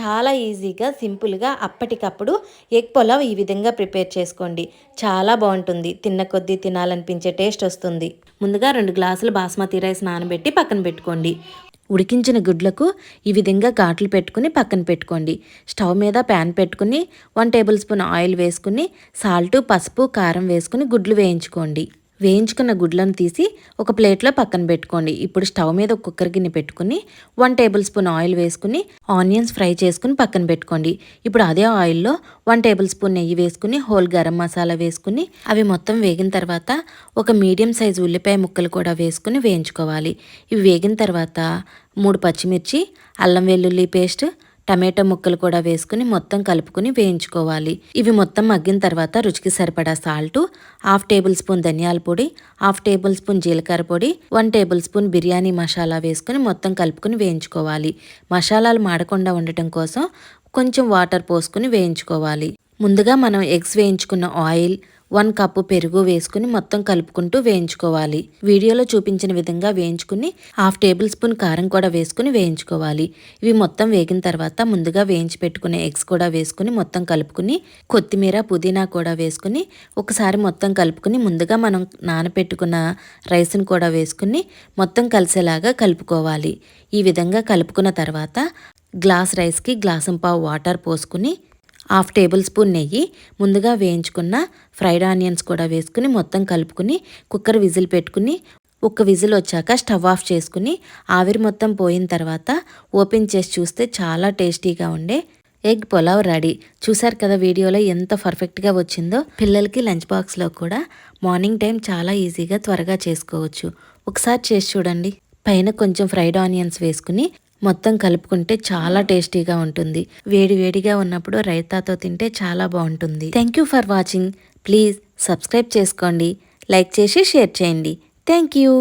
చాలా ఈజీగా సింపుల్గా అప్పటికప్పుడు ఎగ్ పులావ్ ఈ విధంగా ప్రిపేర్ చేసుకోండి. చాలా బాగుంటుంది. తిన్న కొద్దీ తినాలనిపించే టేస్ట్ వస్తుంది. ముందుగా రెండు గ్లాసులు బాస్మతి రైస్ నానబెట్టి పక్కన పెట్టుకోండి. ఉడికించిన గుడ్లకు ఈ విధంగా ఘాట్లు పెట్టుకుని పక్కన పెట్టుకోండి. స్టవ్ మీద ప్యాన్ పెట్టుకుని వన్ టేబుల్ స్పూన్ ఆయిల్ వేసుకుని సాల్ట్ పసుపు కారం వేసుకుని గుడ్లు వేయించుకోండి. వేయించుకున్న గుడ్లను తీసి ఒక ప్లేట్లో పక్కన పెట్టుకోండి. ఇప్పుడు స్టవ్ మీద ఒక కుక్కర్ గిన్నె పెట్టుకుని వన్ టేబుల్ స్పూన్ ఆయిల్ వేసుకుని ఆనియన్స్ ఫ్రై చేసుకుని పక్కన పెట్టుకోండి. ఇప్పుడు అదే ఆయిల్లో వన్ టేబుల్ స్పూన్ నెయ్యి వేసుకుని హోల్ గరం మసాలా వేసుకుని అవి మొత్తం వేగిన తర్వాత ఒక మీడియం సైజు ఉల్లిపాయ ముక్కలు కూడా వేసుకుని వేయించుకోవాలి. ఇవి వేగిన తర్వాత మూడు పచ్చిమిర్చి అల్లం వెల్లుల్లి పేస్ట్ టమాటో ముక్కలు కూడా వేసుకుని మొత్తం కలుపుకుని వేయించుకోవాలి. ఇవి మొత్తం మగ్గిన తర్వాత రుచికి సరిపడా సాల్ట్ హాఫ్ టేబుల్ స్పూన్ ధనియాల పొడి హాఫ్ టేబుల్ స్పూన్ జీలకర్ర పొడి one tablespoon biryani masala వేసుకుని మొత్తం కలుపుకుని వేయించుకోవాలి. మసాలాలు మాడకుండా ఉండటం కోసం కొంచెం వాటర్ పోసుకుని వేయించుకోవాలి. ముందుగా మనం ఎగ్స్ వేయించుకున్న ఆయిల్ వన్ కప్పు పెరుగు వేసుకుని మొత్తం కలుపుకుంటూ వేయించుకోవాలి. వీడియోలో చూపించిన విధంగా వేయించుకుని హాఫ్ టేబుల్ స్పూన్ కారం కూడా వేసుకుని వేయించుకోవాలి. ఇవి మొత్తం వేగిన తర్వాత ముందుగా వేయించి పెట్టుకునే ఎగ్స్ కూడా వేసుకుని మొత్తం కలుపుకుని కొత్తిమీర పుదీనా కూడా వేసుకుని ఒకసారి మొత్తం కలుపుకుని ముందుగా మనం నానపెట్టుకున్న రైస్ను కూడా వేసుకుని మొత్తం కలిసేలాగా కలుపుకోవాలి. ఈ విధంగా కలుపుకున్న తర్వాత గ్లాస్ రైస్కి గ్లాసం పావు వాటర్ పోసుకుని హాఫ్ టేబుల్ స్పూన్ నెయ్యి ముందుగా వేయించుకున్న ఫ్రైడ్ ఆనియన్స్ కూడా వేసుకుని మొత్తం కలుపుకుని కుక్కర్ విజిల్ పెట్టుకుని ఒక విజిల్ వచ్చాక స్టవ్ ఆఫ్ చేసుకుని ఆవిరి మొత్తం పోయిన తర్వాత ఓపెన్ చేసి చూస్తే చాలా టేస్టీగా ఉండే ఎగ్ పులావ్ రెడీ. చూసారు కదా వీడియోలో ఎంత పర్ఫెక్ట్గా వచ్చిందో? పిల్లలకి లంచ్ బాక్స్లో కూడా మార్నింగ్ టైం చాలా ఈజీగా త్వరగా చేసుకోవచ్చు. ఒకసారి చేసి చూడండి. పైన కొంచెం ఫ్రైడ్ ఆనియన్స్ వేసుకుని మొత్తం కలుపుకుంటే చాలా టేస్టీగా ఉంటుంది. వేడి వేడిగా ఉన్నప్పుడు రైతాతో తింటే చాలా బాగుంటుంది. Thank you for watching please subscribe చేసుకోండి. లైక్ చేసి షేర్ చేయండి. Thank you